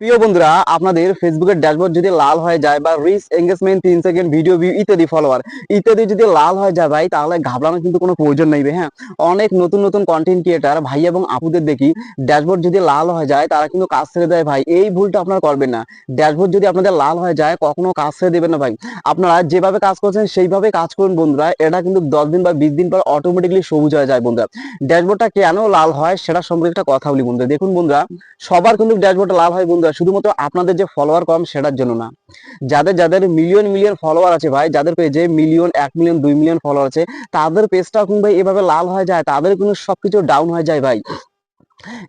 প্রিয় বন্ধুরা, আপনাদের ফেসবুকের ড্যাশবোর্ড যদি লাল হয়ে যায় বা রিচ এঙ্গেজমেন্ট তিন সেকেন্ড ভিডিও ভিউ ইত্যাদি ফলোয়ার ইত্যাদি যদি লাল হয়ে যায় ভাই, তাহলে ঘাবড়ানোর কিন্তু কোনো প্রয়োজন নেই হ্যাঁ? অনেক নতুন নতুন কন্টেন্ট ক্রিয়েটার ভাই এবং আপুদের দেখি ড্যাশবোর্ড যদি লাল হয়ে যায়, তারা কিন্তু কাজ ছেড়ে দেয় ভাই, এই ভুলটা আপনারা করবেন না। ড্যাশবোর্ড যদি আপনাদের লাল হয়ে যায়, কখনো কাজ ছেড়ে দেবেন না ভাই। আপনারা যেভাবে কাজ করছেন সেইভাবে কাজ করুন বন্ধুরা, এটা কিন্তু দশ দিন বা বিশ দিন পর অটোমেটিকলি সবুজ হয়ে যায় বন্ধুরা। ড্যাশবোর্ডটা কেন লাল হয়, সেটা সম্পর্কে একটা কথা বলি বন্ধুরা। দেখুন বন্ধুরা, সবার কিন্তু ড্যাশবোর্ডটা লাল হয় বন্ধুরা। শুধুমাত্র আপনাদের যে ফলোয়ার কম সেটার জন্য না। যাদের যাদের মিলিয়ন মিলিয়ন ফলোয়ার আছে ভাই, যাদের পেজে মিলিয়ন এক মিলিয়ন দুই মিলিয়ন ফলোয়ার আছে, তাদের পেজটাও কিন্তু ভাই এভাবে লাল হয়ে যায়, তাদের কিন্তু সবকিছু ডাউন হয়ে যায় ভাই।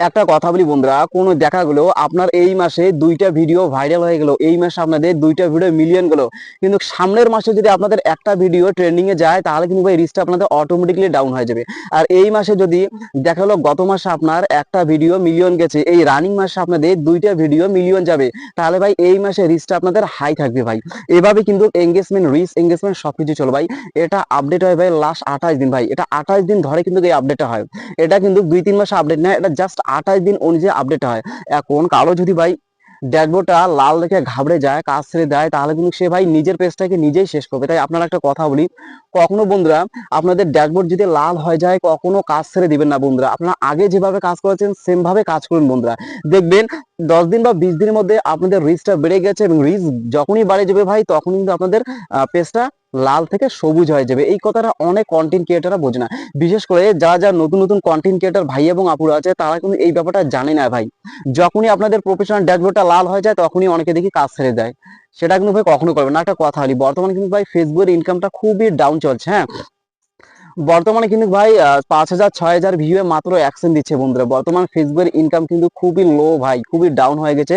একটা কথা বলি বন্ধুরা, কোন দেখা গেলো আপনার এই মাসে দুইটা ভিডিও ভাইরাল হয়ে গেল, এই মাসে আপনাদের দুইটা ভিডিও মিলিয়ন গেল। কিন্তু সামনের মাসে যদি আপনাদের একটা ভিডিও ট্রেন্ডিং এ যায়, তাহলে কিন্তু ভাই রিচটা আপনাদের অটোমেটিকলি ডাউন হয়ে যাবে। আর এই মাসে যদি দেখা গেলো গত মাসে আপনার একটা ভিডিও মিলিয়ন গেছে, এই রানিং মাসে আপনাদের দুইটা ভিডিও মিলিয়ন যাবে, তাহলে ভাই এই মাসে রিচটা আপনাদের হাই থাকবে ভাই। এভাবে কিন্তু এঙ্গেজমেন্ট রিচ এঙ্গেজমেন্ট সবকিছু চলো ভাই। এটা আপডেট হয় ভাই লাস্ট আঠাশ দিন ভাই। এটা আঠাশ দিন ধরে কিন্তু এই আপডেটটা হয়। এটা কিন্তু দুই তিন মাসে আপডেট না, এটা জাস্ট আঠাশ দিন অনুযায়ী আপডেট হয়। এখন কারও যদি ভাই ড্যাশবোর্ডটা লাল দেখে ঘাবড়ে যায়, কাজ ছেড়ে দেয়, তাহলে কিন্তু সে ভাই নিজের পেজটাকে নিজেই শেষ করবে। তাই আপনারা একটা কথা বলি, কখনো বন্ধুরা আপনাদের ড্যাশবোর্ড যদি লাল হয়ে যায়, কখনো কাজ ছেড়ে দিবেন না বন্ধুরা। আপনারা আগে যেভাবে কাজ করেছেন, সেমভাবে কাজ করুন বন্ধুরা। দেখবেন দশ দিন বা বিশ দিনের মধ্যে আপনাদের রিচটা বেড়ে গেছে এবং রিচ যখনই বাড়ে যাবে ভাই তখন কিন্তু আপনাদের পেজটা লাল থেকে সবুজ হয়ে যাবে। এই কথাটা অনেক কন্টেন্ট ক্রিয়েটাররা বোঝে না। বিশেষ করে যারা যারা নতুন নতুন কন্টেন্ট ক্রিয়েটার ভাই এবং আপুরা আছে, তারা কিন্তু এই ব্যাপারটা জানে না ভাই। যখনই আপনাদের প্রফেশনাল ড্যাশবোর্ডটা লাল হয়ে যায়, তখনই অনেকে দেখি কাজ ছেড়ে দেয়। সেটা কিন্তু ভাই কখনো করবে না। একটা কথা বলি, বর্তমানে কিন্তু ভাই ফেসবুকের ইনকামটা খুবই ডাউন চলছে হ্যাঁ? বর্তমানে কিন্তু ভাই পাঁচ হাজার, ছয় হাজার ভিউ মাত্র অ্যাকশন দিচ্ছে বন্ধুরা। বর্তমান ফেসবুকের ইনকাম কিন্তু খুবই লো ভাই, খুবই ডাউন হয়ে গেছে।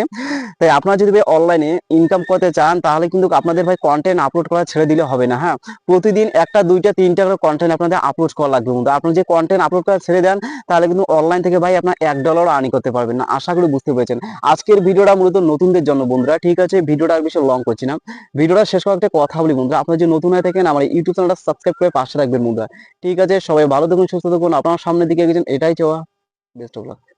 তাই আপনারা যদি ভাই অনলাইনে ইনকাম করতে চান, তাহলে কিন্তু আপনাদের ভাই কন্টেন্ট আপলোড করা ছেড়ে দিলে হবে না হ্যাঁ? প্রতিদিন একটা, দুইটা, তিনটা করে কন্টেন্ট আপনাদের আপলোড করা লাগবে বন্ধু আপনার যে কন্টেন্ট আপলোড করা ছেড়ে দেন, তাহলে কিন্তু অনলাইন থেকে ভাই আপনার এক ডলার আর্নি করতে পারবেন না। আশা করি বুঝতে পেরেছেন। আজকের ভিডিওটা মূলত নতুনদের জন্য বন্ধুরা, ঠিক আছে? ভিডিওটা আর বেশি লং করছি না। ভিডিওটা শেষ করার একটা কথা বলি বন্ধুরা, আপনারা যে নতুন হয়ে থাকেন, আমার ইউটিউব চ্যানেলটা সাবস্ক্রাইব করে পাশে রাখবেন বন্ধুরা। ঠিক আছে? সবাই ভালো থাকুন, সুস্থ থাকুন। আপনার সামনের দিকে গেছেন এটাই চাওয়া। Best of luck